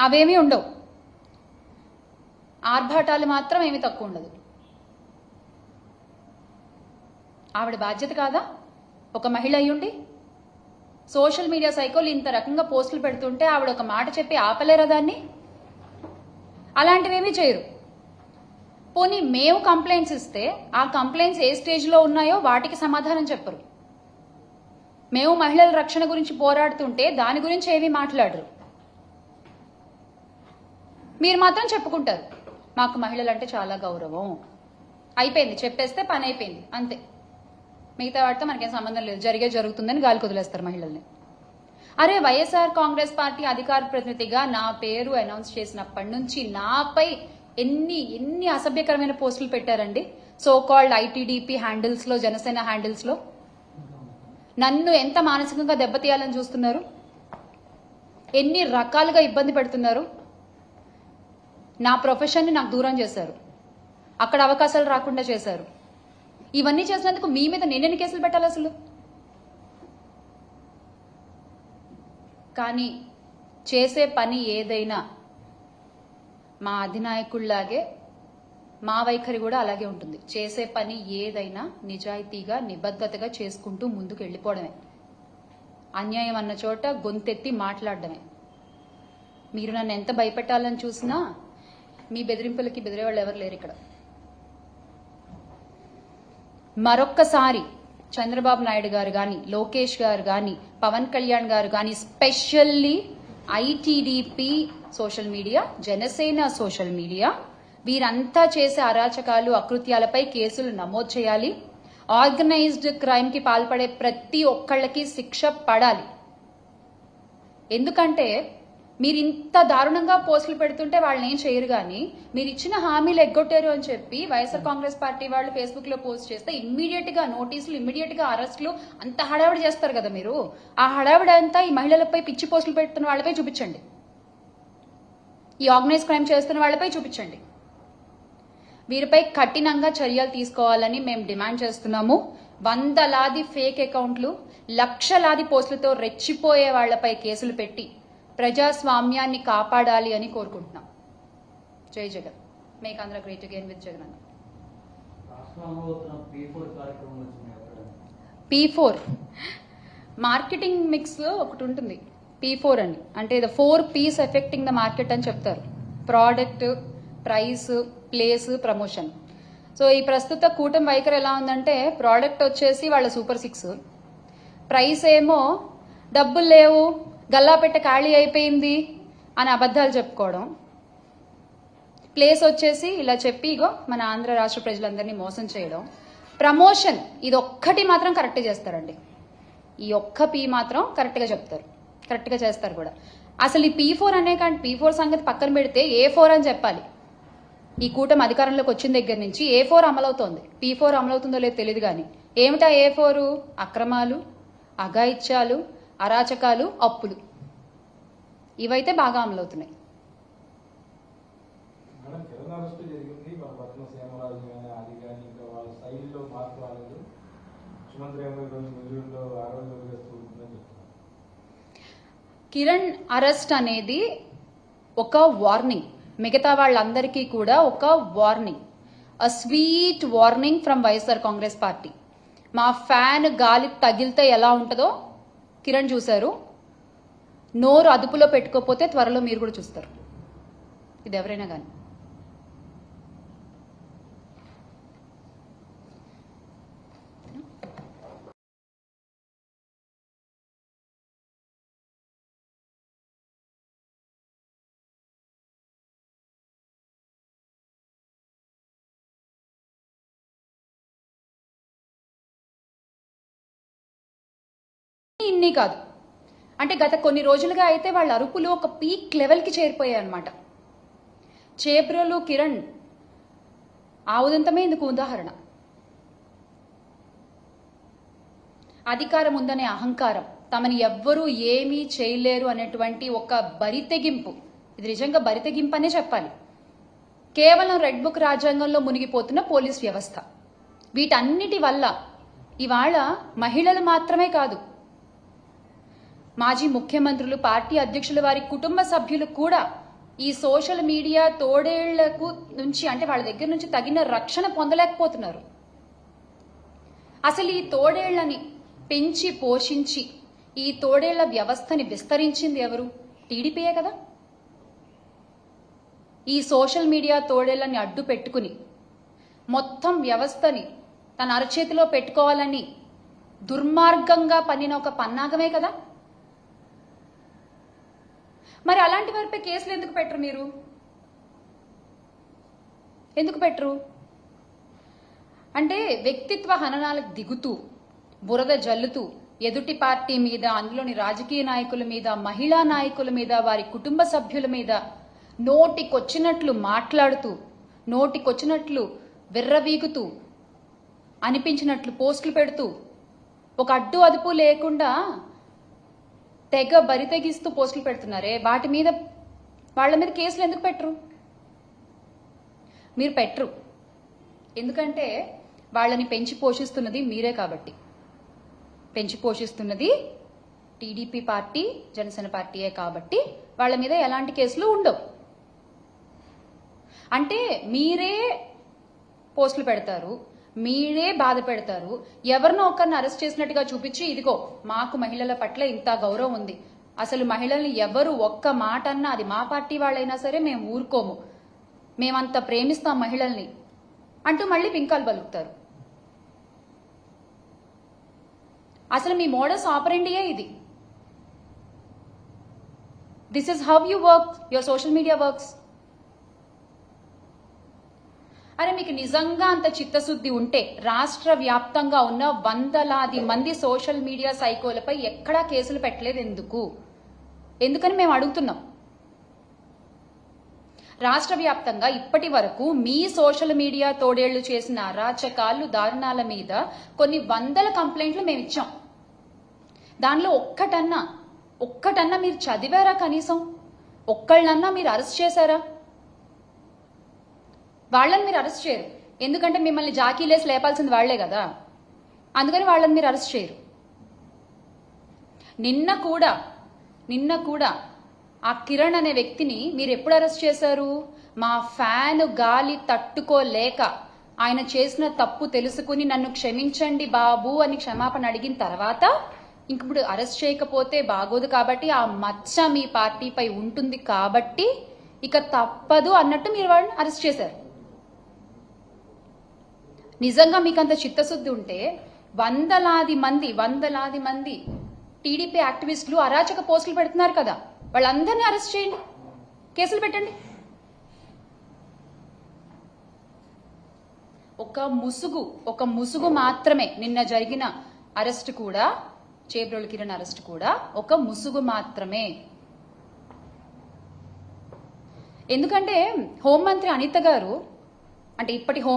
అవేమీ ఉండవు. ఆర్భాటాలు మాత్రం ఏమీ తక్కువ ఉండదు. ఆవిడ బాధ్యత కాదా? ఒక మహిళ అయ్యుండి సోషల్ మీడియా సైకోలు ఇంత రకంగా పోస్టులు పెడుతుంటే ఆవిడ ఒక మాట చెప్పి ఆపలేరా దాన్ని? అలాంటివేమీ చేయరు. పోనీ మేము కంప్లైంట్స్ ఇస్తే ఆ కంప్లైంట్స్ ఏ స్టేజ్లో ఉన్నాయో వాటికి సమాధానం చెప్పరు. మేము మహిళల రక్షణ గురించి పోరాడుతుంటే దాని గురించి ఏమీ మాట్లాడరు. మీరు మాత్రం చెప్పుకుంటారు. మాకు మహిళలు అంటే చాలా గౌరవం. అయిపోయింది చెప్పేస్తే పని అయిపోయింది అంతే. మిగతా వాటితో మనకేం సంబంధం లేదు. జరిగే జరుగుతుందని గాలి కుదిలేస్తారు మహిళల్ని. అరే వైఎస్ఆర్ కాంగ్రెస్ పార్టీ అధికార ప్రతినిధిగా నా పేరు అనౌన్స్ చేసినప్పటి నుంచి నాపై ఎన్ని ఎన్ని అసభ్యకరమైన పోస్టులు పెట్టారండి? సో కాల్డ్ ఐటీడీపీ హ్యాండిల్స్లో జనసేన హ్యాండిల్స్లో నన్ను ఎంత మానసికంగా దెబ్బతీయాలని చూస్తున్నారు? ఎన్ని రకాలుగా ఇబ్బంది పెడుతున్నారు? నా ప్రొఫెషన్ని నాకు దూరం చేశారు. అక్కడ అవకాశాలు రాకుండా చేశారు. ఇవన్నీ చేసినందుకు మీ మీద నేనెన్ని కేసులు పెట్టాలి అసలు? కానీ చేసే పని ఏదైనా మా అధినాయకుల్లాగే మా వైఖరి కూడా అలాగే ఉంటుంది. చేసే పని ఏదైనా నిజాయితీగా నిబద్ధతగా చేసుకుంటూ ముందుకు వెళ్ళిపోవడమే. అన్యాయం అన్న చోట గొంతెత్తి మాట్లాడడమే. మీరు నన్ను ఎంత భయపెట్టాలని చూసినా మీ బెదిరింపులకి బెదిరేవాళ్ళు ఎవరు లేరు ఇక్కడ. మరొక్కసారి చంద్రబాబు నాయుడు గారు కానీ లోకేష్ గారు కానీ పవన్ కళ్యాణ్ గారు కానీ specially ITDP social media Janasena social media వీరంతా చేసే అరాచకాలు అకృత్యాలపై కేసులు నమోదు చేయాలి. ఆర్గనైజ్డ్ క్రైమ్కి పాల్పడే ప్రతి ఒక్కళ్ళకి శిక్ష పడాలి. ఎందుకంటే మీరు ఇంత దారుణంగా పోస్టులు పెడుతుంటే వాళ్ళని ఏం చేయరు కానీ మీరు ఇచ్చిన హామీలు ఎగ్గొట్టారు అని చెప్పి వైఎస్ఆర్ కాంగ్రెస్ పార్టీ వాళ్ళు ఫేస్బుక్లో పోస్ట్ చేస్తే ఇమ్మీడియట్గా నోటీసులు ఇమ్మీడియట్గా అరెస్టులు అంత హడావిడి చేస్తారు కదా మీరు. ఆ హడావిడి అంతా ఈ మహిళలపై పిచ్చి పోస్టులు పెడుతున్న వాళ్ళపై చూపించండి. ఈ ఆర్గనైజ్ క్రైమ్ చేస్తున్న వాళ్ళపై చూపించండి. వీరిపై కఠినంగా చర్యలు తీసుకోవాలని మేము డిమాండ్ చేస్తున్నాము. వందలాది ఫేక్ అకౌంట్లు లక్షలాది పోస్టులతో రెచ్చిపోయే వాళ్ళపై కేసులు పెట్టి ప్రజాస్వామ్యాన్ని కాపాడాలి అని కోరుకుంటున్నాం. జై Jagan. Make Andhra great again with Jagan P four marketing mix ఒకటి ఉంటుంది. పీ ఫోర్ అని. అంటే the four Ps effecting the market అని చెప్తారు. Product price place promotion so ఈ ప్రస్తుత కూటమి వైఖరి ఎలా ఉందంటే ప్రోడక్ట్ వచ్చేసి వాళ్ళ సూపర్ సిక్స్ ప్రైస్ ఏమో డబ్బులు లేవు గల్లాపెట్ట ఖాళీ అయిపోయింది అని అబద్ధాలు చెప్పుకోవడం. ప్లేస్ వచ్చేసి ఇలా చెప్పి ఇగో మన ఆంధ్ర రాష్ట్ర ప్రజలందరినీ మోసం చేయడం. ప్రమోషన్ ఇది ఒక్కటి మాత్రం కరెక్ట్ చేస్తారండి. ఈ ఒక్క పీ మాత్రం కరెక్ట్గా చెప్తారు. కరెక్ట్గా చేస్తారు కూడా. అసలు ఈ పీ ఫోర్ అనే కానీ పీ ఫోర్ సంగతి పక్కన పెడితే ఏ ఫోర్ అని చెప్పాలి. ఈ కూటమి అధికారంలోకి వచ్చిన దగ్గర నుంచి ఏ ఫోర్ అమలవుతోంది. పీ ఫోర్ అమలవుతుందో లేదో తెలియదు కానీ ఏమిటా ఏ ఫోరు? అక్రమాలు అఘాయిత్యాలు అరాచకాలు అప్పులు. ఇవైతే బాగా అమలవుతున్నాయి. కిరణ్ అరెస్ట్ అనేది ఒక వార్నింగ్. మిగతా వాళ్ళందరికీ కూడా ఒక warning. A sweet warning from YSR Congress Party. మా ఫ్యాన్ గాలి తగిలితే ఎలా ఉంటుందో కిరణ్ చూశారు. నోరు అదుపులో పెట్టుకోకపోతే త్వరలో మీరు కూడా చూస్తారు. ఇది ఎవరైనా కానీ అన్నీ కాదు. అంటే గత కొన్ని రోజులుగా అయితే వాళ్ళ అరుపులు ఒక పీక్ లెవెల్కి చేరిపోయాయి అనమాట చేబ్రోలు కిరణ్ ఆ ఉదంతమే ఇందుకు ఉదాహరణ. అధికారం ఉందనే అహంకారం తమని ఎవ్వరూ ఏమీ చేయలేరు అనేటువంటి ఒక బరితెగింపు. ఇది నిజంగా బరితెగింపు అనే చెప్పాలి. కేవలం రెడ్ బుక్ రాజ్యాంగంలో మునిగిపోతున్న పోలీస్ వ్యవస్థ. వీటన్నిటి వల్ల ఇవాళ మహిళలు మాత్రమే కాదు మాజీ ముఖ్యమంత్రులు పార్టీ అధ్యక్షుల వారి కుటుంబ సభ్యులు కూడా ఈ సోషల్ మీడియా తోడేళ్ళకు నుంచి అంటే వాళ్ళ దగ్గర నుంచి తగిన రక్షణ పొందలేకపోతున్నారు. అసలు ఈ తోడేళ్ళని పెంచి పోషించి ఈ తోడేళ్ళ వ్యవస్థని విస్తరించింది ఎవరు? టీడీపీయే కదా. ఈ సోషల్ మీడియా తోడేళ్ళని అడ్డు పెట్టుకుని మొత్తం వ్యవస్థని తన అరచేతిలో పెట్టుకోవాలని దుర్మార్గంగా పన్నిన ఒక పన్నాగమే కదా. మరి అలాంటి వారిపై కేసులు ఎందుకు పెట్టరు మీరు? ఎందుకు పెట్టరు? అంటే వ్యక్తిత్వ హననాలకు దిగుతూ బురద జల్లుతూ ఎదుటి పార్టీ మీద అందులోని రాజకీయ నాయకుల మీద మహిళా నాయకుల మీద వారి కుటుంబ సభ్యుల మీద నోటికొచ్చినట్లు మాట్లాడుతూ నోటికొచ్చినట్లు విర్రవీగుతూ అనిపించినట్లు పోస్టులు పెడుతూ ఒక అడ్డు అదుపు లేకుండా తెగ బరితెగిస్తూ పోస్టులు పెడుతున్నారే? వాటి మీద వాళ్ళ మీద కేసులు ఎందుకు పెట్టరు? మీరు పెట్టరు. ఎందుకంటే వాళ్ళని పెంచి పోషిస్తున్నది మీరే కాబట్టి. పెంచి పోషిస్తున్నది టీడీపీ పార్టీ జనసేన పార్టీయే కాబట్టి వాళ్ళ మీద ఎలాంటి కేసులు ఉండవు. అంటే మీరే పోస్టులు పెడతారు. మీరే బాధ పెడతారు ఎవరినో ఒకరిని అరెస్ట్ చేసినట్టుగా చూపించి ఇదిగో మాకు మహిళల పట్ల ఇంత గౌరవం ఉంది. అసలు మహిళల్ని ఎవరు ఒక్క మాట అన్నా అది మా పార్టీ వాళ్ళైనా సరే మేము ఊరుకోము. మేమంత ప్రేమిస్తాం మహిళల్ని అంటూ మళ్ళీ పింకాలు పలుకుతారు. అసలు మీ మోడల్స్ ఆపరెండియే ఇది. This is how you work your social media works అరే మీకు నిజంగా అంత చిత్తశుద్ధి ఉంటే రాష్ట్ర వ్యాప్తంగా ఉన్న వందలాది మంది సోషల్ మీడియా సైకోలపై ఎక్కడా కేసులు పెట్టలేదు ఎందుకు? ఎందుకని మేము అడుగుతున్నాం? రాష్ట్ర వ్యాప్తంగా ఇప్పటి వరకు మీ సోషల్ మీడియా తోడేళ్ళు చేసిన అరాచకాలు దారుణాల మీద కొన్ని వందల కంప్లైంట్లు మేము ఇచ్చాం. దానిలో ఒక్కటన్నా ఒక్కటన్నా మీరు చదివారా కనీసం? ఒక్కళ్ళన్నా మీరు అరెస్ట్ చేశారా? వాళ్ళని మీరు అరెస్ట్ చేయరు. ఎందుకంటే మిమ్మల్ని జాకీలేసి లేపాల్సింది వాళ్ళే కదా. అందుకని వాళ్ళని మీరు అరెస్ట్ చేయరు. నిన్న కూడా నిన్న కూడా ఆ కిరణ్ అనే వ్యక్తిని మీరు ఎప్పుడు అరెస్ట్ చేశారు? మా ఫ్యాన్ గాలి తట్టుకోలేక ఆయన చేసిన తప్పు తెలుసుకుని నన్ను క్షమించండి బాబు అని క్షమాపణ అడిగిన తర్వాత ఇంక ఇప్పుడు అరెస్ట్ చేయకపోతే బాగోదు కాబట్టి ఆ మచ్చ మీ పార్టీపై ఉంటుంది కాబట్టి ఇక తప్పదు అన్నట్టు మీరు వాళ్ళని అరెస్ట్ చేశారు. నిజంగా మీకు అంత చిత్తశుద్ధి ఉంటే వందలాది మంది వందలాది మంది టీడీపీ యాక్టివిస్టులు అరాచక పోస్టులు పెడుతున్నారు కదా. వాళ్ళందరినీ అరెస్ట్ చేయండి. కేసులు పెట్టండి. ఒక ముసుగు ఒక ముసుగు మాత్రమే నిన్న జరిగిన అరెస్ట్ కూడా చేబ్రోల్ కిరణ్ అరెస్ట్ కూడా ఒక ముసుగు మాత్రమే. ఎందుకంటే హోంమంత్రి అనిత గారు అంటే ఇప్పటి హోం